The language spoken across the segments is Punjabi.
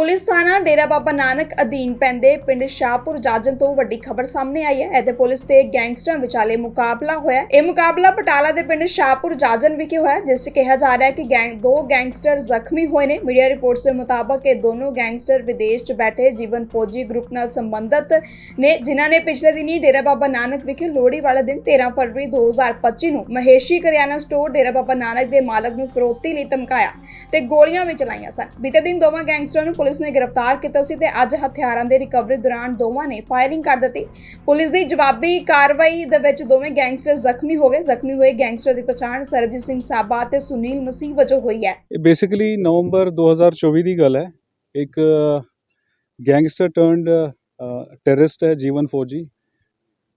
ਪੁਲਿਸ ਥਾਣਾ ਡੇਰਾ ਬਾਬਾ ਨਾਨਕ ਅਧੀਨ ਪੈਂਦੇ ਪਿੰਡ ਸ਼ਾਹਪੁਰ ਜਾਜਨ ਤੋਂ ਵੱਡੀ ਖਬਰ ਸਾਹਮਣੇ ਆਈ ਹੈ। ਇਹਦੇ ਪੁਲਿਸ ਤੇ ਗੈਂਗਸਟਰਾਂ ਵਿਚਾਲੇ ਮੁਕਾਬਲਾ ਹੋਇਆ ਇਹ ਮੁਕਾਬਲਾ ਬਟਾਲਾ ਦੇ ਪਿੰਡ ਸ਼ਾਹਪੁਰ ਜਾਜਨ ਵਿਖੇ ਹੋਇਆ ਜਿਸ 'ਚ ਕਿਹਾ ਜਾ ਰਿਹਾ ਹੈ ਕਿ ਗੈਂਗ ਦੋ ਗੈਂਗਸਟਰ ਜ਼ਖਮੀ ਹੋਏ ਨੇ। ਮੀਡੀਆ ਰਿਪੋਰਟਸ ਦੇ ਮੁਤਾਬਕ ਇਹ ਦੋਨੋਂ ਗੈਂਗਸਟਰ ਵਿਦੇਸ਼ 'ਚ ਬੈਠੇ ਜੀਵਨ ਫੌਜੀ ਗਰੁੱਪ ਨਾਲ ਸੰਬੰਧਿਤ ਨੇ, ਜਿਨ੍ਹਾਂ ਨੇ ਪਿਛਲੇ ਦਿਨੀ ਡੇਰਾ ਬਾਬਾ ਨਾਨਕ ਵਿਖੇ ਲੋਹੜੀ ਵਾਲੇ ਦਿਨ 13 ਫਰਵਰੀ 2025 ਨੂੰ ਮਹੇਸ਼ੀ ਕਰਿਆਨਾ ਸਟੋਰ ਡੇਰਾ ਬਾਬਾ ਨਾਨਕ ਦੇ ਮਾਲਕ ਨੂੰ ਫਿਰੌਤੀ ਲਈ ਧਮਕਾਇਆ ਤੇ ਗੋਲੀਆਂ ਵੀ ਚਲਾਈਆਂ ਸਨ। ਬੀਤੇ ਦਿਨ ਦੋਵਾਂ ਗੈਂਗਸਟਰਾਂ ਨੂੰ ਪੁਲਿਸ ਨੇ ਗ੍ਰਿਫਤਾਰ ਕੀਤਾ ਸੀ ਤੇ ਅੱਜ ਹਥਿਆਰਾਂ ਦੇ ਰਿਕਵਰੀ ਦੌਰਾਨ ਦੋਵਾਂ ਨੇ ਫਾਇਰਿੰਗ ਕਰ ਦਿੱਤੀ। ਪੁਲਿਸ ਦੀ ਜਵਾਬੀ ਕਾਰਵਾਈ ਦੇ ਵਿੱਚ ਦੋਵੇਂ ਗੈਂਗਸਟਰ ਜ਼ਖਮੀ ਹੋ ਗਏ। ਜ਼ਖਮੀ ਹੋਏ ਗੈਂਗਸਟਰ ਦੀ ਪਛਾਣ ਸਰਬਜੀਤ ਸਿੰਘ ਸਾਬਾ ਤੇ ਸੁਨੀਲ ਮਸੀਹ ਵਜੋਂ ਹੋਈ ਹੈ। ਇਹ ਬੇਸਿਕਲੀ ਨਵੰਬਰ 2024 ਦੀ ਗੱਲ ਹੈ। ਇੱਕ ਗੈਂਗਸਟਰ ਟਰਨਡ ਟੈਰਰਿਸਟ ਹੈ, ਜੀਵਨ ਫੌਜੀ।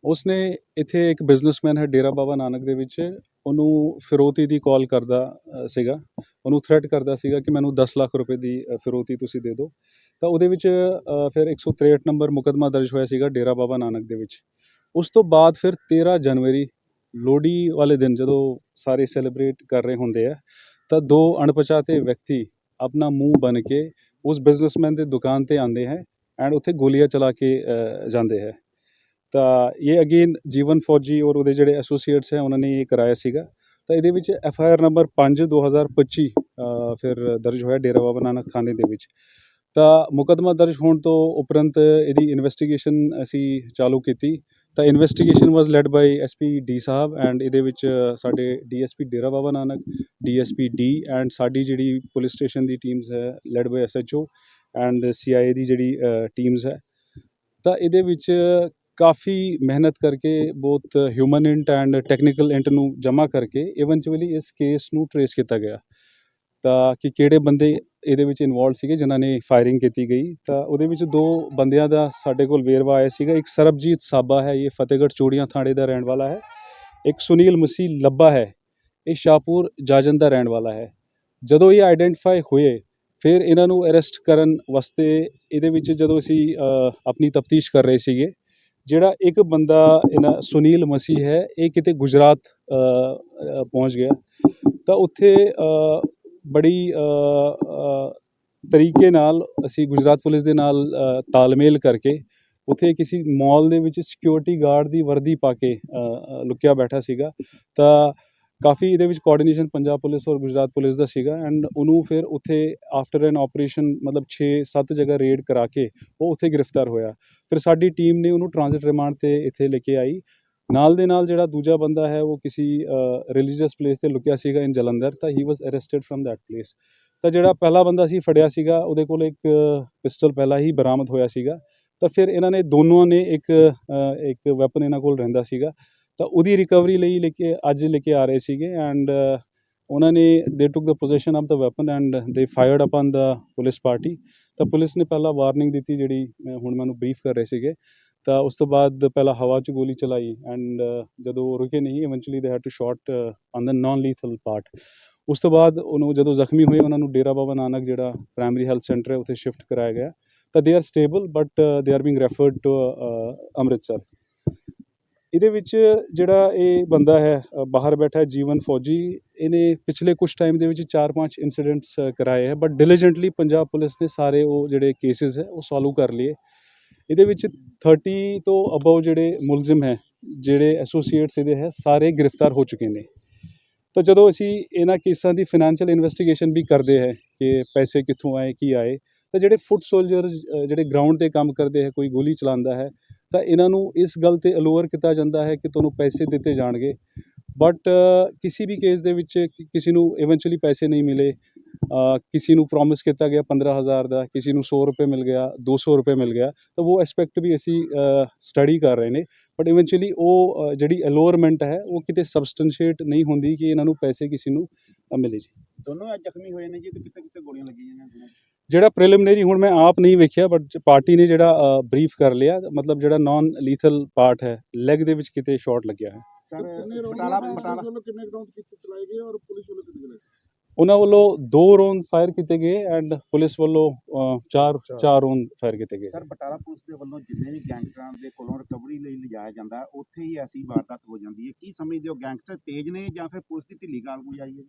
ਉਸਨੇ ਇੱਥੇ ਇੱਕ ਬਿਜ਼ਨਸਮੈਨ ਹੈ, ਡੇਰਾ ਬਾਬਾ ਨਾਨਕ ਦੇ ਵਿੱਚ। ਉਹਨੂੰ ਫਿਰੋਤੀ ਦੀ ਕਾਲ ਕਰਦਾ ਸੀਗਾ। ਉਹਨੂੰ ਥ੍ਰੈਟ ਕਰਦਾ ਸੀਗਾ ਕਿ ਮੈਨੂੰ 10 ਲੱਖ ਰੁਪਏ ਦੀ ਫਿਰੋਤੀ ਤੁਸੀਂ ਦੇ ਦਿਓ। ਤਾਂ ਉਹਦੇ ਵਿੱਚ ਅ, ਫਿਰ 163 ਨੰਬਰ ਮੁਕੱਦਮਾ ਦਰਜ ਹੋਇਆ ਸੀਗਾ ਡੇਰਾ ਬਾਬਾ ਨਾਨਕ ਦੇ ਵਿੱਚ। ਉਸ ਤੋਂ ਬਾਅਦ ਫਿਰ 13 ਜਨਵਰੀ ਲੋਹੜੀ ਵਾਲੇ ਦਿਨ ਜਦੋਂ ਸਾਰੇ ਸੈਲੀਬ੍ਰੇਟ ਕਰ ਰਹੇ ਹੁੰਦੇ ਆ ਤਾਂ ਦੋ ਅਣਪਛਾਤੇ ਵਿਅਕਤੀ ਆਪਣਾ ਮੂੰਹ ਬਨ ਕੇ ਉਸ ਬਿਜ਼ਨਸਮੈਨ ਦੀ ਦੁਕਾਨ ਤੇ ਆਉਂਦੇ ਹੈ ਐਂਡ ਉੱਥੇ ਗੋਲੀਆਂ ਚਲਾ ਕੇ ਜਾਂਦੇ ਹੈ। ਤਾਂ ਇਹ ਅਗੇਨ ਜੀਵਨ ਫੌਜੀ ਔਰ ਉਹਦੇ ਜਿਹੜੇ ਐਸੋਸੀਏਟਸ ਹੈ ਉਹਨਾਂ ਨੇ ਇਹ ਕਰਾਇਆ ਸੀਗਾ। ਤਾਂ ਇਹਦੇ ਵਿੱਚ ਐਫ ਆਈ ਆਰ ਨੰਬਰ 5 2025 ਅ, ਫਿਰ ਦਰਜ ਹੋਇਆ ਡੇਰਾ ਬਾਬਾ ਨਾਨਕ ਥਾਣੇ ਦੇ ਵਿੱਚ। ਤਾਂ ਮੁਕੱਦਮਾ ਦਰਜ ਹੋਣ ਤੋਂ ਉਪਰੰਤ ਇਹਦੀ ਇਨਵੈਸਟੀਗੇਸ਼ਨ ਅਸੀਂ ਚਾਲੂ ਕੀਤੀ। ਤਾਂ investigation was led by SP D Sahib and ਇਹਦੇ ਵਿੱਚ ਸਾਡੇ DSP Dera Baba Nanak DSP D and ਸਾਡੀ ਜਿਹੜੀ ਪੁਲਿਸ ਸਟੇਸ਼ਨ ਦੀ ਟੀਮਸ ਹੈ led by SHO and CIA ਦੀ ਜਿਹੜੀ ਟੀਮਸ ਹੈ। ਤਾਂ ਇਹਦੇ ਵਿੱਚ ਕਾਫੀ ਮਿਹਨਤ ਕਰਕੇ ਬਹੁਤ human int and technical int ਨੂੰ ਜਮ੍ਹਾਂ ਕਰਕੇ ਇਵੈਂਚੁਅਲੀ ਇਸ ਕੇਸ ਨੂੰ ਟਰੇਸ ਕੀਤਾ ਗਿਆ। ਤਾਂ ਕਿ ਕਿਹੜੇ ਬੰਦੇ ਇਹਦੇ ਵਿੱਚ ਇਨਵੋਲਡ ਸੀਗੇ, ਜਿਨ੍ਹਾਂ ਨੇ ਫਾਇਰਿੰਗ ਕੀਤੀ ਗਈ, ਤਾਂ ਉਹਦੇ ਵਿੱਚ ਦੋ ਬੰਦਿਆਂ ਦਾ ਸਾਡੇ ਕੋਲ ਵੇਰਵਾ ਆਇਆ ਸੀਗਾ। ਇੱਕ ਸਰਬਜੀਤ ਸਾਬਾ ਹੈ, ਇਹ ਫਤਿਹਗੜ੍ਹ ਚੂੜੀਆਂ ਥਾਣੇ ਦਾ ਰਹਿਣ ਵਾਲਾ ਹੈ। ਇੱਕ ਸੁਨੀਲ ਮਸੀਹ ਲੱਭਾ ਹੈ, ਇਹ ਸ਼ਾਹਪੁਰ ਜਾਜਨ ਦਾ ਰਹਿਣ ਵਾਲਾ ਹੈ। ਜਦੋਂ ਇਹ ਆਈਡੈਂਟੀਫਾਈ ਹੋਏ, ਫਿਰ ਇਹਨਾਂ ਨੂੰ ਅਰੈਸਟ ਕਰਨ ਵਾਸਤੇ ਇਹਦੇ ਵਿੱਚ ਜਦੋਂ ਅਸੀਂ ਆਪਣੀ ਤਫਤੀਸ਼ ਕਰ ਰਹੇ ਸੀਗੇ ਜਿਹੜਾ ਇੱਕ ਬੰਦਾ ਇਹਨਾਂ ਸੁਨੀਲ ਮਸੀਹ ਹੈ, ਇਹ ਕਿਤੇ ਗੁਜਰਾਤ ਪਹੁੰਚ ਗਿਆ। ਤਾਂ ਉੱਥੇ ਬੜੀ ਤਰੀਕੇ ਨਾਲ ਅਸੀਂ ਗੁਜਰਾਤ ਪੁਲਿਸ ਦੇ ਨਾਲ ਤਾਲਮੇਲ ਕਰਕੇ ਉੱਥੇ ਕਿਸੇ ਮਾਲ ਦੇ ਵਿੱਚ ਸਿਕਿਉਰਿਟੀ ਗਾਰਡ ਦੀ ਵਰਦੀ ਪਾ ਕੇ ਲੁਕਿਆ ਬੈਠਾ ਸੀਗਾ। ਤਾਂ ਕਾਫੀ ਇਹਦੇ ਵਿੱਚ ਕੋਆਰਡੀਨੇਸ਼ਨ ਪੰਜਾਬ ਪੁਲਿਸ ਔਰ ਗੁਜਰਾਤ ਪੁਲਿਸ ਦਾ ਸੀਗਾ ਐਂਡ ਉਹਨੂੰ ਫਿਰ ਉੱਥੇ ਆਫਟਰ ਐਨ ਆਪਰੇਸ਼ਨ ਮਤਲਬ 6-7 ਜਗ੍ਹਾ ਰੇਡ ਕਰਾ ਕੇ ਉਹ ਉੱਥੇ ਗ੍ਰਿਫਤਾਰ ਹੋਇਆ। ਫਿਰ ਸਾਡੀ ਟੀਮ ਨੇ ਉਹਨੂੰ ਟ੍ਰਾਂਜ਼ਿਟ ਰਿਮਾਂਡ ਤੇ ਇੱਥੇ ਲੈ ਕੇ ਆਈ। ਨਾਲ ਦੇ ਨਾਲ ਜਿਹੜਾ ਦੂਜਾ ਬੰਦਾ ਹੈ, ਉਹ ਕਿਸੇ ਰਿਲੀਜੀਅਸ ਪਲੇਸ ਤੇ ਲੁਕਿਆ ਸੀਗਾ ਇਨ ਜਲੰਧਰ, ਤਾਂ ਹੀ was arrested from that place ਤਾਂ ਜਿਹੜਾ ਪਹਿਲਾ ਬੰਦਾ ਸੀ, ਫੜਿਆ ਸੀਗਾ, ਉਹਦੇ ਕੋਲ ਇੱਕ ਪਿਸਟਲ ਪਹਿਲਾਂ ਹੀ ਬਰਾਮਦ ਹੋਇਆ ਸੀਗਾ। ਤਾਂ ਫਿਰ ਇਹਨਾਂ ਨੇ ਦੋਨੋਂ ਨੇ ਇੱਕ ਇੱਕ ਵੈਪਨ ਇਹਨਾਂ ਕੋਲ ਰਹਿੰਦਾ ਸੀਗਾ। ਤਾਂ ਉਹਦੀ ਰਿਕਵਰੀ ਲਈ ਲੈ ਕੇ, ਅੱਜ ਲੈ ਕੇ ਆ ਰਹੇ ਸੀਗੇ ਐਂਡ ਉਹਨਾਂ ਨੇ they took the position of the weapon and they fired upon the police party ਤਾਂ ਪੁਲਿਸ ਨੇ ਪਹਿਲਾਂ ਵਾਰਨਿੰਗ ਦਿੱਤੀ ਜਿਹੜੀ ਮੈਂ ਹੁਣ ਮੈਨੂੰ ਬਰੀਫ ਕਰ ਰਹੇ ਸੀਗੇ। ਤਾਂ ਉਸ ਤੋਂ ਬਾਅਦ ਪਹਿਲਾਂ ਹਵਾ 'ਚ ਗੋਲੀ ਚਲਾਈ ਐਂਡ ਜਦੋਂ ਉਹ ਰੁਕੇ ਨਹੀਂ eventually they had to shot on the non lethal part ਉਸ ਤੋਂ ਬਾਅਦ ਉਹਨੂੰ ਜਦੋਂ ਜ਼ਖਮੀ ਹੋਏ, ਉਹਨਾਂ ਨੂੰ ਡੇਰਾ ਬਾਬਾ ਨਾਨਕ ਜਿਹੜਾ ਪ੍ਰਾਇਮਰੀ ਹੈਲਥ ਸੈਂਟਰ ਹੈ, ਉੱਥੇ ਸ਼ਿਫਟ ਕਰਾਇਆ ਗਿਆ। ਤਾਂ they are stable but they are being referred to Amritsar. ਇਹਦੇ ਵਿੱਚ ਜਿਹੜਾ ਇਹ ਬੰਦਾ ਹੈ ਬਾਹਰ ਬੈਠਾ ਜੀਵਨ ਫੌਜੀ, ਇਹਨੇ ਪਿਛਲੇ ਕੁਝ ਟਾਈਮ ਦੇ ਵਿੱਚ 4-5 ਇਨਸੀਡੈਂਟਸ ਕਰਾਏ ਹੈ ਬਟ ਡਿਲੀਜੈਂਟਲੀ ਪੰਜਾਬ ਪੁਲਿਸ ਨੇ ਸਾਰੇ ਉਹ ਜਿਹੜੇ ਕੇਸਿਸ ਹੈ, ਉਹ ਸੋਲਵ ਕਰ ਲਏ ਇਹਦੇ ਵਿੱਚ 30 ਤੋਂ ਅਬਵ ਜਿਹੜੇ ਮੁਲਜ਼ਮ ਹੈ, ਜਿਹੜੇ ਐਸੋਸੀਏਟਸ ਇਹਦੇ ਹੈ, ਸਾਰੇ ਗ੍ਰਿਫਤਾਰ ਹੋ ਚੁੱਕੇ ਨੇ। ਤਾਂ ਜਦੋਂ ਅਸੀਂ ਇਹਨਾਂ ਕੇਸਾਂ ਦੀ ਫਾਈਨੈਂਸ਼ੀਅਲ ਇਨਵੈਸਟੀਗੇਸ਼ਨ ਵੀ ਕਰਦੇ ਹੈ ਕਿ ਪੈਸੇ ਕਿੱਥੋਂ ਆਏ, ਕੀ ਆਏ, ਤਾਂ ਜਿਹੜੇ ਫੁੱਟ ਸੋਲਜਰ ਜਿਹੜੇ ਗਰਾਊਂਡ ਤੇ ਕੰਮ ਕਰਦੇ ਹੈ, ਕੋਈ ਗੋਲੀ ਚਲਾਉਂਦਾ ਹੈ ਤਾਂ ਇਹਨਾਂ ਨੂੰ ਇਸ ਗੱਲ ਤੇ ਅਲੋਅਰ ਕੀਤਾ ਜਾਂਦਾ ਹੈ ਕਿ ਤੁਹਾਨੂੰ ਪੈਸੇ ਦਿੱਤੇ ਜਾਣਗੇ। ਬਟ ਕਿਸੇ ਵੀ ਕੇਸ ਦੇ ਵਿੱਚ ਕਿਸੇ ਨੂੰ ਇਵੈਂਚੁਅਲੀ ਪੈਸੇ ਨਹੀਂ ਮਿਲੇ। ਕਿਸੇ ਨੂੰ ਪ੍ਰੋਮਿਸ ਕੀਤਾ ਗਿਆ 15000 ਦਾ, ਕਿਸੇ ਨੂੰ 100 ਰੁਪਏ ਮਿਲ ਗਿਆ 200 ਰੁਪਏ ਮਿਲ ਗਿਆ, ਤਾਂ ਉਹ ਐਸਪੈਕਟ ਵੀ ਅਸੀਂ ਸਟੱਡੀ ਕਰ ਰਹੇ ਨੇ। ਬਟ ਇਵੈਂਚੁਅਲੀ ਉਹ ਜਿਹੜੀ ਅਲੋਅਰਮੈਂਟ ਹੈ, ਉਹ ਕਿਤੇ ਸਬਸਟੈਂਸ਼ੀਏਟ ਨਹੀਂ ਹੁੰਦੀ ਕਿ ਇਹਨਾਂ ਨੂੰ ਪੈਸੇ ਕਿਸੇ ਨੂੰ ਮਿਲੇ ਜੀ। ਦੋਨੋਂ ਜ਼ਖਮੀ ਹੋਏ ਨੇ ਜੀ ਤੇ ਕਿਤੇ ਕਿਤੇ ਗੋਲੀਆਂ ਲੱਗੀਆਂ ਨੇ? ਜਿਹੜਾ ਪ੍ਰੀਲਿਮਿਨਰੀ ਹੁਣ ਮੈਂ ਆਪ ਨਹੀਂ ਵੇਖਿਆ ਬਟ ਪਾਰਟੀ ਨੇ ਜਿਹੜਾ ਬਰੀਫ ਕਰ ਲਿਆ ਮਤਲਬ ਜਿਹੜਾ ਨਾਨ ਲੀਥਲ ਪਾਰਟ ਹੈ ਲੈਗ ਦੇ ਵਿੱਚ ਕਿਤੇ ਸ਼ਾਟ ਲੱਗਿਆ ਹੈ। ਸਰ ਬਟਾਲਾ ਪੁਲਿਸ ਬਟਾਲਾ ਵੱਲੋਂ ਕਿੰਨੇ ਰਾਉਂਡ ਕੀਤੇ ਚਲਾਏ ਗਏ ਔਰ ਪੁਲਿਸ ਵੱਲੋਂ ਕਿੰਨੇ ਚਲਾਏ ਉਹਨਾਂ ਵੱਲੋਂ ਦੋ ਰੌਂਡ ਫਾਇਰ ਕੀਤੇ ਗਏ ਐਂਡ ਪੁਲਿਸ ਵੱਲੋਂ ਚਾਰ ਚਾਰ। ਰੌਂਡ ਫਾਇਰ ਕੀਤੇ ਗਏ। ਸਰ ਬਟਾਲਾ ਪੁਲਿਸ ਦੇ ਵੱਲੋਂ ਜਿੰਨੇ ਵੀ ਗੈਂਗਸਟਰਾਂ ਦੇ ਕੋਲੋਂ ਰਿਕਵਰੀ ਲਈ ਲਿਜਾਇਆ ਜਾਂਦਾ ਉੱਥੇ ਹੀ ਐਸੀ ਵਾਰਦਾਤ ਹੋ ਜਾਂਦੀ ਹੈ। ਕੀ ਸਮਝਦੇ ਹੋ ਗੈਂਗਸਟਰ ਤੇਜ਼ ਨੇ ਜਾਂ ਫਿਰ ਪੁਲਿਸ ਦੀ ਢਿੱਲੀ ਕਾਰਗੁਜ਼ਾਰੀ ਆਈ ਹੈ?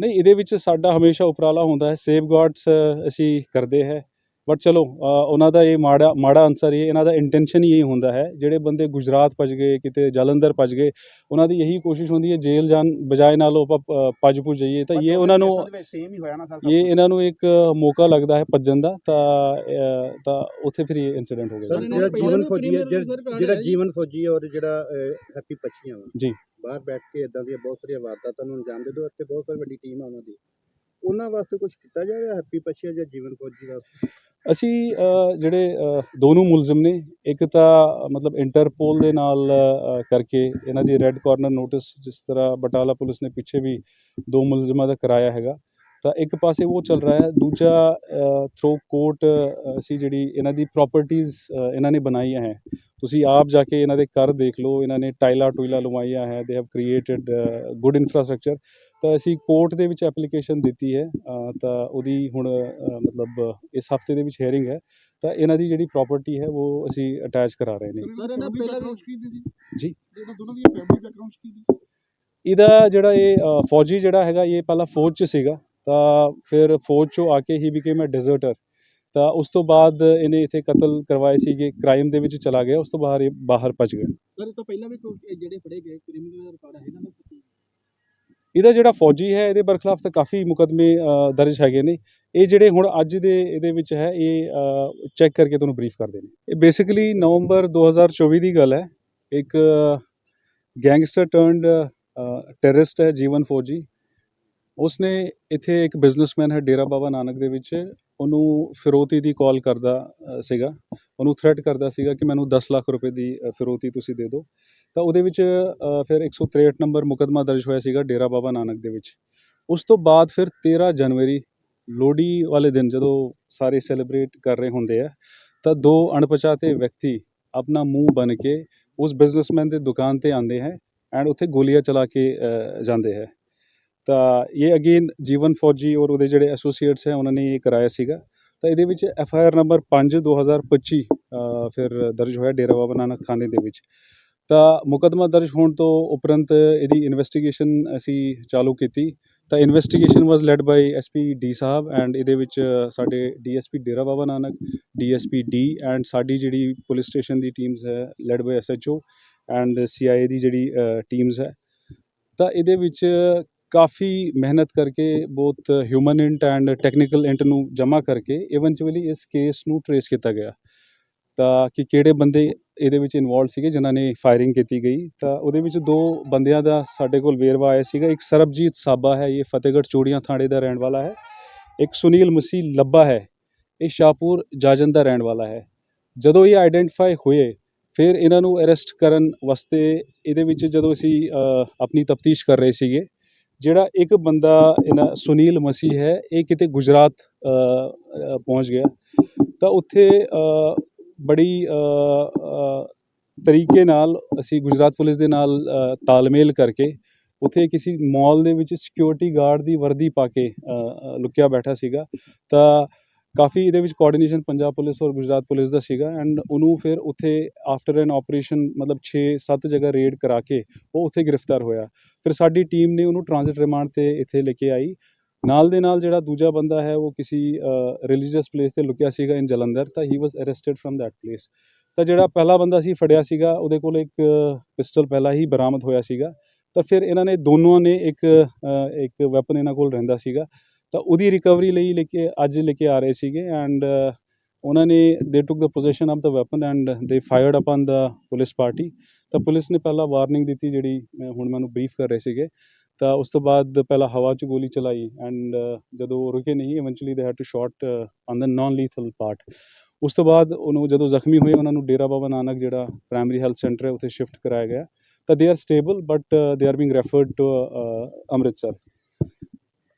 ਨਹੀਂ ਇਹਦੇ ਵਿੱਚ ਸਾਡਾ ਹਮੇਸ਼ਾ ਉਪਰਾਲਾ ਹੁੰਦਾ ਹੈ ਸੇਫ ਗਾਰਡਸ ਅਸੀਂ ਕਰਦੇ ਹੈ ਬਟ ਚਲੋ ਉਹਨਾਂ ਦਾ ਇਹ ਮਾੜਾ ਮਾੜਾ ਅਨਸਰ ਇਹ ਇਹਨਾਂ ਦਾ ਇੰਟੈਂਸ਼ਨ ਹੀ ਇਹ ਹੁੰਦਾ ਹੈ ਜਿਹੜੇ ਬੰਦੇ ਗੁਜਰਾਤ ਭੱਜ ਗਏ ਕਿਤੇ ਜਲੰਧਰ ਭੱਜ ਗਏ ਉਹਨਾਂ ਦੀ ਇਹੀ ਕੋਸ਼ਿਸ਼ ਹੁੰਦੀ ਹੈ ਜੇਲ੍ਹ ਜਾਣ ਬਜਾਏ ਨਾਲੋਂ ਆਪਾਂ ਭੱਜ ਭੁੱਜ ਜਾਈਏ ਤਾਂ ਇਹ ਉਹਨਾਂ ਨੂੰ ਸੇਮ ਹੀ ਹੋਇਆ ਨਾ ਸਰ ਇਹ ਇਹਨਾਂ ਨੂੰ ਇੱਕ ਮੌਕਾ ਲੱਗਦਾ ਹੈ ਭੱਜਣ ਦਾ ਤਾਂ ਤਾਂ ਉੱਥੇ ਫਿਰ ਇਹ ਇਨਸੀਡੈਂਟ ਹੋ ਗਿਆ। ਜਿਹੜਾ ਜੀਵਨ ਫੌਜੀ ਹੈ ਜਿਹੜਾ ਜੀਵਨ ਫੌਜੀ ਹੈ ਔਰ ਜਿਹੜਾ ਹੈਪੀ ਪੱਛੀਆਂ ਜੀ। ਬਾਹਰ ਬੈਠ ਕੇ ਇਦਾਂ ਦੀਆਂ ਬਹੁਤ ਸਾਰੀਆਂ ਵਾਰਦਾਤਾਂ ਨੂੰ ਅੰਜਾਮ ਦੇ ਦੋ ਅਤੇ ਬਹੁਤ ਸਾਰੀ ਵੱਡੀ ਟੀਮ ਆ ਉਹਨਾਂ ਦੀ। ਉਹਨਾਂ ਵਾਸਤੇ ਕੁਝ ਕੀਤਾ ਜਾਵੇ ਹੈਪੀ ਪੱਛੀਆਂ ਜਾਂ ਜੀਵਨ ਫੌਜੀ ਵਾਸਤੇ? ਅਸੀਂ ਜਿਹੜੇ ਦੋਨੋਂ ਮੁਲਜ਼ਮ ਨੇ, ਇੱਕ ਤਾਂ, ਮਤਲਬ ਇੰਟਰਪੋਲ ਦੇ ਨਾਲ ਕਰਕੇ ਇਹਨਾਂ ਦੀ ਰੈੱਡ ਕਾਰਨਰ ਨੋਟਿਸ, ਜਿਸ ਤਰ੍ਹਾਂ ਬਟਾਲਾ ਪੁਲਿਸ ਨੇ ਪਿੱਛੇ ਵੀ ਦੋ ਮੁਲਜ਼ਮਾਂ ਦਾ ਕਰਾਇਆ ਹੈਗਾ, ਤਾਂ ਇੱਕ ਪਾਸੇ ਉਹ ਚੱਲ ਰਿਹਾ ਹੈ, ਦੂਜਾ ਥਰੋ ਕੋਰਟ ਅਸੀਂ ਜਿਹੜੀ ਇਹਨਾਂ ਦੀ ਪ੍ਰਾਪਰਟੀਆਂ ਇਹਨਾਂ ਨੇ ਬਣਾਈਆਂ ਹੈ ਤੁਸੀਂ ਆਪ ਜਾ ਕੇ ਇਹਨਾਂ ਦੇ ਘਰ ਦੇਖ ਲਓ ਇਹਨਾਂ ਨੇ ਟਾਈਲਾ ਟੁਈਲਾ ਲਵਾਈਆਂ ਹੈ they have created good infrastructure ਤਾਂ ਅਸੀਂ ਕੋਰਟ ਦੇ ਵਿੱਚ ਐਪਲੀਕੇਸ਼ਨ ਦਿੱਤੀ ਹੈ ਤਾਂ ਉਹਦੀ ਹੁਣ ਮਤਲਬ ਇਸ ਹਫ਼ਤੇ ਦੇ ਵਿੱਚ ਹੈਰਿੰਗ ਹੈ ਤਾਂ ਇਹਨਾਂ ਦੀ ਜਿਹੜੀ ਪ੍ਰਾਪਰਟੀ ਹੈ ਉਹ ਅਸੀਂ ਅਟੈਚ ਕਰਾ ਰਹੇ ਨੇ। ਸਰ ਇਹਨਾਂ ਪਹਿਲਾਂ ਵੀ ਕੀ ਦੀ ਜੀ। ਇਹਨਾਂ ਦੋਨਾਂ ਦੀਆਂ ਫੈਮਿਲੀ ਬੈਕਗ੍ਰਾਉਂਡਸ ਕੀ ਦੀ ਇਹਦਾ ਜਿਹੜਾ ਇਹ ਫੌਜੀ ਜਿਹੜਾ ਹੈਗਾ ਇਹ ਪਹਿਲਾਂ ਫੌਜ 'ਚ ਸੀਗਾ ਤਾਂ ਫਿਰ ਫੌਜ 'ਚੋਂ ਆ ਕੇ ਹੀ ਬਿਕੇਮ ਅ ਡਿਜ਼ਰਟਰ ਤਾਂ ਉਸ ਤੋਂ ਬਾਅਦ ਇਹਨੇ ਇੱਥੇ ਕਤਲ ਕਰਵਾਏ ਸੀਗੇ ਕ੍ਰਾਈਮ ਦੇ ਵਿੱਚ ਚਲਾ ਗਿਆ ਉਸ ਤੋਂ ਬਾਅਦ ਇਹ ਬਾਹਰ ਭੱਜ ਗਿਆ ਸਰ ਇਹ ਤੋਂ ਪਹਿਲਾਂ ਵੀ ਕੋਈ ਜਿਹੜੇ ਫੜੇ ਗਏ ਕ੍ਰਿਮੀਨਲ ਰਿਕਾਰਡ ਹੈਗਾ ਨਾ ਇਹਦਾ ਜਿਹੜਾ ਫੌਜੀ ਹੈ ਇਹਦੇ ਬਰਖਲਾਫ ਤਾਂ ਕਾਫੀ ਮੁਕਦਮੇ ਦਰਜ ਹੈਗੇ ਨੇ। ਇਹ ਜਿਹੜੇ ਹੁਣ ਅੱਜ ਦੇ ਇਹਦੇ ਵਿੱਚ ਹੈ ਇਹ ਚੈੱਕ ਕਰਕੇ ਤੁਹਾਨੂੰ ਬਰੀਫ ਕਰਦੇ ਨੇ ਇਹ ਬੇਸਿਕਲੀ ਨਵੰਬਰ 2024 ਦੀ ਗੱਲ ਹੈ। ਇੱਕ ਗੈਂਗਸਟਰ ਟਰਨਡ ਟੈਰਰਿਸਟ ਹੈ ਜੀਵਨ ਫੌਜੀ। ਉਸਨੇ ਇੱਥੇ ਇੱਕ ਬਿਜ਼ਨਸਮੈਨ ਹੈ ਡੇਰਾ ਬਾਬਾ ਨਾਨਕ ਦੇ ਵਿੱਚ। ਉਹਨੂੰ ਫਿਰੋਤੀ ਦੀ ਕਾਲ ਕਰਦਾ ਸੀਗਾ। ਉਹਨੂੰ ਥ੍ਰੈਟ ਕਰਦਾ ਸੀਗਾ ਕਿ ਮੈਨੂੰ 10 ਲੱਖ ਰੁਪਏ ਦੀ ਫਿਰੋਤੀ ਤੁਸੀਂ ਦੇ ਦਿਓ। ਤਾਂ ਉਹਦੇ ਵਿੱਚ ਅ, ਫਿਰ 163 ਨੰਬਰ ਮੁਕੱਦਮਾ ਦਰਜ ਹੋਇਆ ਸੀਗਾ ਡੇਰਾ ਬਾਬਾ ਨਾਨਕ ਦੇ ਵਿੱਚ। ਉਸ ਤੋਂ ਬਾਅਦ ਫਿਰ 13 ਜਨਵਰੀ ਲੋਹੜੀ ਵਾਲੇ ਦਿਨ ਜਦੋਂ ਸਾਰੇ ਸੈਲੀਬ੍ਰੇਟ ਕਰ ਰਹੇ ਹੁੰਦੇ ਆ ਤਾਂ ਦੋ ਅਣਪਛਾਤੇ ਵਿਅਕਤੀ ਆਪਣਾ ਮੂੰਹ ਬਨ ਕੇ ਉਸ ਬਿਜ਼ਨਸਮੈਨ ਦੇ ਦੁਕਾਨ ਤੇ ਆਉਂਦੇ ਹੈ ਐਂਡ ਉੱਥੇ ਗੋਲੀਆਂ ਚਲਾ ਕੇ ਜਾਂਦੇ ਹੈ। ਤਾਂ ਇਹ ਅਗੇਨ ਜੀਵਨ ਫੌਜੀ ਔਰ ਉਹਦੇ ਜਿਹੜੇ ਐਸੋਸੀਏਟਸ ਹੈ ਉਹਨਾਂ ਨੇ ਇਹ ਕਰਾਇਆ ਸੀਗਾ। ਤਾਂ ਇਹਦੇ ਵਿੱਚ ਐਫ ਆਈ ਆਰ ਨੰਬਰ 5 2025 ਅ, ਫਿਰ ਦਰਜ ਹੋਇਆ ਡੇਰਾ ਬਾਬਾ ਨਾਨਕ ਥਾਣੇ ਦੇ ਵਿੱਚ। ਤਾਂ ਮੁਕੱਦਮਾ ਦਰਜ ਹੋਣ ਤੋਂ ਉਪਰੰਤ ਇਹਦੀ ਇਨਵੈਸਟੀਗੇਸ਼ਨ ਅਸੀਂ ਚਾਲੂ ਕੀਤੀ। ਤਾਂ investigation was led by SP D Sahib and ਇਹਦੇ ਵਿੱਚ ਸਾਡੇ DSP Dera Baba Nanak DSP D and ਸਾਡੀ ਜਿਹੜੀ ਪੁਲਿਸ ਸਟੇਸ਼ਨ ਦੀ ਟੀਮਸ ਹੈ led by SHO and CIA ਦੀ ਜਿਹੜੀ ਟੀਮਸ ਹੈ। ਤਾਂ ਇਹਦੇ ਵਿੱਚ ਕਾਫੀ ਮਿਹਨਤ ਕਰਕੇ ਬਹੁਤ human int and technical int ਨੂੰ ਜਮ੍ਹਾਂ ਕਰਕੇ ਇਵੈਂਚੁਅਲੀ ਇਸ ਕੇਸ ਨੂੰ ਟਰੇਸ ਕੀਤਾ ਗਿਆ। ਤਾਂ ਕਿ ਕਿਹੜੇ ਬੰਦੇ ਇਹਦੇ ਵਿੱਚ ਇਨਵੋਲਡ ਸੀਗੇ, ਜਿਨ੍ਹਾਂ ਨੇ ਫਾਇਰਿੰਗ ਕੀਤੀ ਗਈ, ਤਾਂ ਉਹਦੇ ਵਿੱਚ ਦੋ ਬੰਦਿਆਂ ਦਾ ਸਾਡੇ ਕੋਲ ਵੇਰਵਾ ਆਇਆ ਸੀਗਾ। ਇੱਕ ਸਰਬਜੀਤ ਸਾਬਾ ਹੈ, ਇਹ ਫਤਿਹਗੜ੍ਹ ਚੂੜੀਆਂ ਥਾਣੇ ਦਾ ਰਹਿਣ ਵਾਲਾ ਹੈ। ਇੱਕ ਸੁਨੀਲ ਮਸੀਹ ਲੱਭਾ ਹੈ, ਇਹ ਸ਼ਾਹਪੁਰ ਜਾਜਨ ਦਾ ਰਹਿਣ ਵਾਲਾ ਹੈ। ਜਦੋਂ ਇਹ ਆਈਡੈਂਟੀਫਾਈ ਹੋਏ, ਫਿਰ ਇਹਨਾਂ ਨੂੰ ਅਰੈਸਟ ਕਰਨ ਵਾਸਤੇ ਇਹਦੇ ਵਿੱਚ ਜਦੋਂ ਅਸੀਂ ਆਪਣੀ ਤਫਤੀਸ਼ ਕਰ ਰਹੇ ਸੀਗੇ ਜਿਹੜਾ ਇੱਕ ਬੰਦਾ ਇਹਨਾਂ ਸੁਨੀਲ ਮਸੀਹ ਹੈ, ਇਹ ਕਿਤੇ ਗੁਜਰਾਤ ਪਹੁੰਚ ਗਿਆ। ਤਾਂ ਉੱਥੇ ਬੜੀ ਤਰੀਕੇ ਨਾਲ ਅਸੀਂ ਗੁਜਰਾਤ ਪੁਲਿਸ ਦੇ ਨਾਲ ਤਾਲਮੇਲ ਕਰਕੇ ਉੱਥੇ ਕਿਸੇ ਮਾਲ ਦੇ ਵਿੱਚ ਸਿਕਿਉਰਿਟੀ ਗਾਰਡ ਦੀ ਵਰਦੀ ਪਾ ਕੇ ਲੁਕਿਆ ਬੈਠਾ ਸੀਗਾ। ਤਾਂ ਕਾਫੀ ਇਹਦੇ ਵਿੱਚ ਕੋਆਰਡੀਨੇਸ਼ਨ ਪੰਜਾਬ ਪੁਲਿਸ ਔਰ ਗੁਜਰਾਤ ਪੁਲਿਸ ਦਾ ਸੀਗਾ ਐਂਡ ਉਹਨੂੰ ਫਿਰ ਉੱਥੇ ਆਫਟਰ ਐਨ ਆਪਰੇਸ਼ਨ ਮਤਲਬ 6-7 ਜਗ੍ਹਾ ਰੇਡ ਕਰਾ ਕੇ ਉਹ ਉੱਥੇ ਗ੍ਰਿਫਤਾਰ ਹੋਇਆ। ਫਿਰ ਸਾਡੀ ਟੀਮ ਨੇ ਉਹਨੂੰ ਟ੍ਰਾਂਜ਼ਿਟ ਰਿਮਾਂਡ ਤੇ ਇੱਥੇ ਲੈ ਕੇ ਆਈ। ਨਾਲ ਦੇ ਨਾਲ ਜਿਹੜਾ ਦੂਜਾ ਬੰਦਾ ਹੈ, ਉਹ ਕਿਸੇ ਰਿਲੀਜੀਅਸ ਪਲੇਸ ਤੇ ਲੁਕਿਆ ਸੀਗਾ ਇਨ ਜਲੰਧਰ, ਤਾਂ ਹੀ was arrested from that place ਤਾਂ ਜਿਹੜਾ ਪਹਿਲਾ ਬੰਦਾ ਸੀ, ਫੜਿਆ ਸੀਗਾ, ਉਹਦੇ ਕੋਲ ਇੱਕ ਪਿਸਟਲ ਪਹਿਲਾਂ ਹੀ ਬਰਾਮਦ ਹੋਇਆ ਸੀਗਾ। ਤਾਂ ਫਿਰ ਇਹਨਾਂ ਨੇ ਦੋਨੋਂ ਨੇ ਇੱਕ ਇੱਕ ਵੈਪਨ ਇਹਨਾਂ ਕੋਲ ਰਹਿੰਦਾ ਸੀਗਾ। ਤਾਂ ਉਹਦੀ ਰਿਕਵਰੀ ਲਈ ਲੈ ਕੇ, ਅੱਜ ਲੈ ਕੇ ਆ ਰਹੇ ਸੀਗੇ ਐਂਡ ਉਹਨਾਂ ਨੇ they took the position of the weapon and they fired upon the police party ਤਾਂ ਪੁਲਿਸ ਨੇ ਪਹਿਲਾਂ ਵਾਰਨਿੰਗ ਦਿੱਤੀ ਜਿਹੜੀ ਅ, ਹੁਣ ਮੈਨੂੰ ਬਰੀਫ ਕਰ ਰਹੇ ਸੀਗੇ। ਤਾਂ ਉਸ ਤੋਂ ਬਾਅਦ ਪਹਿਲਾਂ ਹਵਾ 'ਚ ਗੋਲੀ ਚਲਾਈ ਐਂਡ ਜਦੋਂ ਉਹ ਰੁਕੇ ਨਹੀਂ eventually they had to shot on the non lethal part ਉਸ ਤੋਂ ਬਾਅਦ ਉਹਨੂੰ ਜਦੋਂ ਜ਼ਖਮੀ ਹੋਏ ਉਹਨਾਂ ਨੂੰ ਡੇਰਾ ਬਾਬਾ ਨਾਨਕ ਜਿਹੜਾ ਪ੍ਰਾਇਮਰੀ ਹੈਲਥ ਸੈਂਟਰ ਹੈ ਉੱਥੇ ਸ਼ਿਫਟ ਕਰਾਇਆ ਗਿਆ। ਤਾਂ they are stable but they are being referred to Amritsar.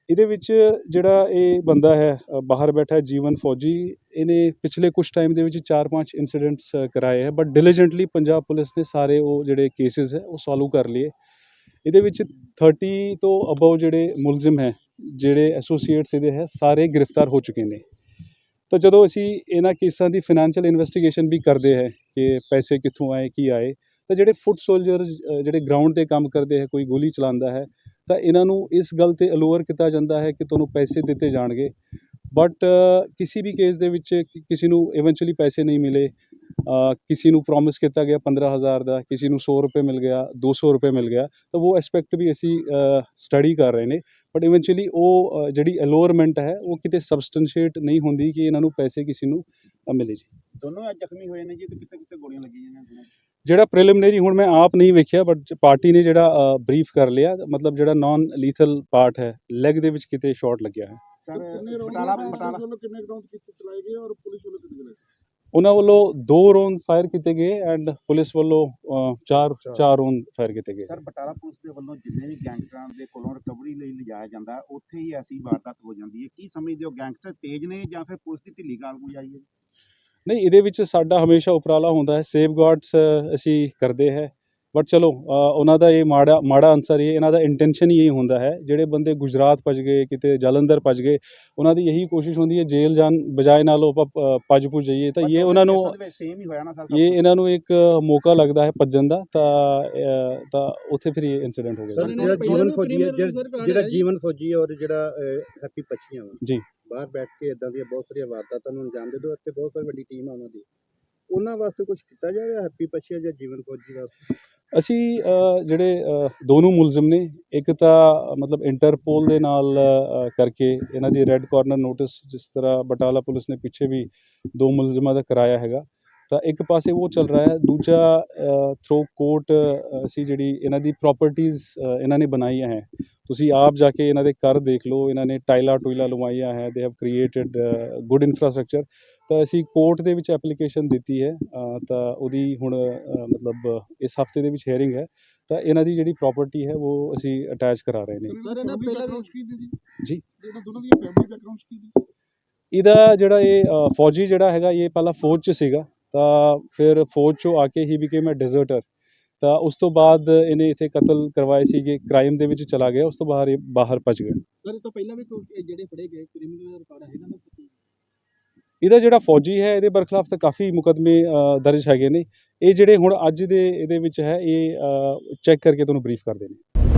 ਇਹਦੇ ਵਿੱਚ ਜਿਹੜਾ ਇਹ ਬੰਦਾ ਹੈ ਬਾਹਰ ਬੈਠਾ ਜੀਵਨ ਫੌਜੀ, ਇਹਨੇ ਪਿਛਲੇ ਕੁਝ ਟਾਈਮ ਦੇ ਵਿੱਚ 4-5 ਇਨਸੀਡੈਂਟਸ ਕਰਾਏ ਹੈ ਬਟ ਡਿਲੀਜੈਂਟਲੀ ਪੰਜਾਬ ਪੁਲਿਸ ਨੇ ਸਾਰੇ ਉਹ ਜਿਹੜੇ ਕੇਸਿਸ ਹੈ, ਉਹ ਸੋਲਵ ਕਰ ਲਏ ਇਹਦੇ ਵਿੱਚ 30 ਤੋਂ ਅਬਵ ਜਿਹੜੇ ਮੁਲਜ਼ਮ ਹੈ, ਜਿਹੜੇ ਐਸੋਸੀਏਟਸ ਇਹਦੇ ਹੈ, ਸਾਰੇ ਗ੍ਰਿਫਤਾਰ ਹੋ ਚੁੱਕੇ ਨੇ। ਤਾਂ ਜਦੋਂ ਅਸੀਂ ਇਹਨਾਂ ਕੇਸਾਂ ਦੀ ਫਾਈਨੈਂਸ਼ੀਅਲ ਇਨਵੈਸਟੀਗੇਸ਼ਨ ਵੀ ਕਰਦੇ ਹੈ ਕਿ ਪੈਸੇ ਕਿੱਥੋਂ ਆਏ, ਕੀ ਆਏ, ਤਾਂ ਜਿਹੜੇ ਫੁੱਟ ਸੋਲਜਰ ਜਿਹੜੇ ਗਰਾਊਂਡ ਤੇ ਕੰਮ ਕਰਦੇ ਹੈ, ਕੋਈ ਗੋਲੀ ਚਲਾਉਂਦਾ ਹੈ ਤਾਂ ਇਹਨਾਂ ਨੂੰ ਇਸ ਗੱਲ ਤੇ ਅਲੋਅਰ ਕੀਤਾ ਜਾਂਦਾ ਹੈ ਕਿ ਤੁਹਾਨੂੰ ਪੈਸੇ ਦਿੱਤੇ ਜਾਣਗੇ। ਬਟ ਕਿਸੇ ਵੀ ਕੇਸ ਦੇ ਵਿੱਚ ਕਿਸੇ ਨੂੰ ਇਵੈਂਚੁਅਲੀ ਪੈਸੇ ਨਹੀਂ ਮਿਲੇ ਕਿਸੇ ਨੂੰ ਪ੍ਰੋਮਿਸ ਕੀਤਾ ਗਿਆ 15000 ਦਾ, ਕਿਸੇ ਨੂੰ 100 ਰੁਪਏ ਮਿਲ ਗਿਆ 200 ਰੁਪਏ ਮਿਲ ਗਿਆ, ਤਾਂ ਉਹ ਐਸਪੈਕਟ ਵੀ ਅਸੀਂ ਸਟੱਡੀ ਕਰ ਰਹੇ ਨੇ। ਬਟ ਇਵੈਂਚੁਅਲੀ ਉਹ ਜਿਹੜੀ ਅਲੋਰਮੈਂਟ ਹੈ, ਉਹ ਕਿਤੇ ਸਬਸਟੈਂਸ਼ੀਏਟ ਨਹੀਂ ਹੁੰਦੀ ਕਿ ਇਹਨਾਂ ਨੂੰ ਪੈਸੇ ਕਿਸੇ ਨੂੰ ਮਿਲੇ ਜੀ। ਦੋਨੋਂ ਜ਼ਖਮੀ ਹੋਏ ਨੇ ਜੀ, ਤੇ ਕਿਤੇ ਕਿਤੇ ਗੋਲੀਆਂ ਲੱਗੀਆਂ ਨੇ? ਜਿਹੜਾ ਪ੍ਰੀਲਿਮਿਨਰੀ ਹੁਣ ਮੈਂ ਆਪ ਨਹੀਂ ਵੇਖਿਆ ਬਟ ਪਾਰਟੀ ਨੇ ਜਿਹੜਾ ਬਰੀਫ ਕਰ ਲਿਆ ਮਤਲਬ ਜਿਹੜਾ ਨਾਨ ਲੀਥਲ ਪਾਰਟ ਹੈ ਲੈਗ ਦੇ ਵਿੱਚ ਕਿਤੇ ਸ਼ਾਟ ਲੱਗਿਆ ਹੈ। ਸਰ ਬਟਾਲਾ ਬਟਾਲਾ। ਕਿੰਨੇ ਰਾਉਂਡ ਕੀਤੇ? ਚਲਾਏ ਗਏ ਔਰ ਪੁਲਿਸ ਵੱਲੋਂ ਕਿੰਨੇ ਚਲਾਏ ਉਹਨਾਂ ਵੱਲੋਂ ਦੋ ਰੌਂਡ ਫਾਇਰ ਕੀਤੇ ਗਏ ਐਂਡ ਪੁਲਿਸ ਵੱਲੋਂ ਚਾਰ ਚਾਰ। ਰੌਂਡ ਫਾਇਰ ਕੀਤੇ ਗਏ। ਸਰ ਬਟਾਲਾ ਪੁਲਿਸ ਦੇ ਵੱਲੋਂ ਜਿੰਨੇ ਵੀ ਗੈਂਗਸਟਰਾਂ ਦੇ ਕੋਲੋਂ ਰਿਕਵਰੀ ਲਈ ਲਿਜਾਇਆ ਜਾਂਦਾ ਉੱਥੇ ਹੀ ਐਸੀ ਵਾਰਦਾਤ ਹੋ ਜਾਂਦੀ ਹੈ। ਕੀ ਸਮਝਦੇ ਹੋ ਗੈਂਗਸਟਰ ਤੇਜ਼ ਨੇ ਜਾਂ ਫਿਰ ਪੁਲਿਸ ਦੀ ਢਿੱਲੀ ਕਾਰਗੁਜ਼ਾਰੀ ਆਈ ਹੈ? ਨਹੀਂ ਇਹਦੇ ਵਿੱਚ ਸਾਡਾ ਹਮੇਸ਼ਾ ਉਪਰਾਲਾ ਹੁੰਦਾ ਹੈ ਸੇਫਗਾਰਡਸ ਅਸੀਂ ਕਰਦੇ ਹੈ। ਬਟ ਚਲੋ ਉਹਨਾਂ ਦਾ ਇਹ ਮਾੜਾ ਮਾੜਾ ਅਨਸਰ ਇਹ ਇਹਨਾਂ ਦਾ ਇੰਟੈਂਸ਼ਨ ਹੀ ਇਹ ਹੁੰਦਾ ਹੈ ਜਿਹੜੇ ਬੰਦੇ ਗੁਜਰਾਤ ਭੱਜ ਗਏ ਕਿਤੇ ਜਲੰਧਰ ਭੱਜ ਗਏ ਉਹਨਾਂ ਦੀ ਇਹੀ ਕੋਸ਼ਿਸ਼ ਹੁੰਦੀ ਹੈ ਜੇਲ੍ਹ ਜਾਣ ਬਜਾਏ ਨਾਲੋਂ ਆਪਾਂ ਭੱਜ ਭੁੱਜ ਜਾਈਏ ਤਾਂ ਇਹ ਉਹਨਾਂ ਨੂੰ ਸੇਮ ਹੀ ਹੋਇਆ ਨਾ ਸਰ ਇਹ ਇਹਨਾਂ ਨੂੰ ਇੱਕ ਮੌਕਾ ਲੱਗਦਾ ਹੈ ਭੱਜਣ ਦਾ ਤਾਂ ਤਾਂ ਉੱਥੇ ਫਿਰ ਇਹ ਇਨਸੀਡੈਂਟ ਹੋ ਗਿਆ ਜਿਹੜਾ ਜੀਵਨ ਫੌਜੀ ਹੈ ਜਿਹੜਾ। ਜੀਵਨ ਫੌਜੀ ਹੈ ਔਰ ਜਿਹੜਾ ਹੈਪੀ ਪੱਛੀਆਂ ਜੀ। ਬਾਹਰ ਬੈਠ ਕੇ ਇਦਾਂ ਦੀਆਂ ਬਹੁਤ ਸਾਰੀਆਂ ਵਾਰਦਾਤਾਂ ਨੂੰ ਅੰਜਾਮ ਦੇ ਦੋ ਅਤੇ ਬਹੁਤ ਸਾਰੀ ਵੱਡੀ ਟੀਮ ਆ ਉਹਨਾਂ ਦੀ ਉਹਨਾਂ ਵਾਸਤੇ ਕੁਝ ਕੀਤਾ ਜਾ ਰਿਹਾ ਹੈਪੀ ਪੱਛੀਆਂ ਜਾਂ ਜੀਵਨ ਫੌਜੀ ਵਾਸਤੇ? ਅਸੀਂ ਅ, ਜਿਹੜੇ ਅ, ਦੋਨੋਂ ਮੁਲਜ਼ਮ ਨੇ ਇੱਕ ਤਾਂ ਮਤਲਬ ਇੰਟਰਪੋਲ ਦੇ ਨਾਲ ਅ, ਕਰਕੇ ਇਹਨਾਂ ਦੀ ਰੈੱਡ ਕਾਰਨਰ ਨੋਟਿਸ ਜਿਸ ਤਰ੍ਹਾਂ ਬਟਾਲਾ ਪੁਲਿਸ ਨੇ ਪਿੱਛੇ ਵੀ ਦੋ ਮੁਲਜ਼ਮਾਂ ਦਾ ਕਰਾਇਆ ਹੈਗਾ ਤਾਂ ਇੱਕ ਪਾਸੇ ਉਹ ਚੱਲ ਰਿਹਾ ਹੈ ਦੂਜਾ ਥਰੋ ਕੋਰਟ ਅਸੀਂ ਜਿਹੜੀ ਇਹਨਾਂ ਦੀ ਪ੍ਰਾਪਰਟੀਆਂ ਇਹਨਾਂ ਨੇ ਬਣਾਈਆਂ ਹੈ। ਤੁਸੀਂ ਆਪ ਜਾ ਕੇ ਇਹਨਾਂ ਦੇ ਘਰ ਦੇਖ ਲਓ ਇਹਨਾਂ ਨੇ ਟਾਈਲਾ ਟੋਇਲਾ ਲਵਾਈਆਂ ਹੈ they have created good infrastructure ਤਾਂ ਅਸੀਂ ਕੋਰਟ ਦੇ ਵਿੱਚ ਐਪਲੀਕੇਸ਼ਨ ਦਿੱਤੀ ਹੈ ਤਾਂ ਉਹਦੀ ਹੁਣ ਮਤਲਬ ਇਸ ਹਫ਼ਤੇ ਦੇ ਵਿੱਚ ਹੀਅਰਿੰਗ ਹੈ ਤਾਂ ਇਹਨਾਂ ਦੀ ਜਿਹੜੀ ਪ੍ਰਾਪਰਟੀ ਹੈ ਉਹ ਅਸੀਂ ਅਟੈਚ ਕਰਾ ਰਹੇ ਨੇ। ਸਰ, ਇਹਨਾਂ ਪਹਿਲਾਂ ਵੀ- ਕੀ ਨੇ ਜੀ? ਜੀ। ਇਹਨਾਂ ਦੋਨਾਂ ਦੀਆਂ ਫੈਮਿਲੀ ਬੈਕਗ੍ਰਾਉਂਡਸ ਕੀ ਨੇ ਇਹਦਾ ਜਿਹੜਾ ਇਹ ਫੌਜੀ ਜਿਹੜਾ ਹੈਗਾ ਇਹ ਪਹਿਲਾਂ ਫੌਜ 'ਚ ਸੀਗਾ ਤਾਂ ਫਿਰ ਫੌਜ 'ਚੋਂ ਆ ਕੇ ਹੀ ਬਿਕੇਮ ਅ ਡਿਜ਼ਰਟਰ ਤਾਂ ਉਸ ਤੋਂ ਬਾਅਦ ਇਹਨੇ ਇੱਥੇ ਕਤਲ ਕਰਵਾਏ ਸੀਗੇ ਕ੍ਰਾਈਮ ਦੇ ਵਿੱਚ ਚਲਾ ਗਿਆ ਉਸ ਤੋਂ ਬਾਅਦ ਇਹ ਬਾਹਰ ਭੱਜ ਗਿਆ ਸਰ ਇਹ ਤੋਂ ਪਹਿਲਾਂ ਵੀ ਜਿਹੜੇ ਫੜੇ ਗਏ ਕ੍ਰਿਮੀਨਲ ਦਾ ਰਿਕਾਰਡ ਹੈਗਾ ਨਾ ਇਹਦਾ ਜਿਹੜਾ ਫੌਜੀ ਹੈ, ਇਹਦੇ ਬਰਖਲਾਫ ਤਾਂ ਕਾਫੀ ਮੁਕਦਮੇ ਦਰਜ ਹੈਗੇ ਨੇ। ਇਹ ਜਿਹੜੇ ਹੁਣ ਅੱਜ ਦੇ ਇਹਦੇ ਵਿੱਚ ਹੈ, ਇਹ ਚੈੱਕ ਕਰਕੇ ਤੁਹਾਨੂੰ ਬਰੀਫ ਕਰਦੇ ਨੇ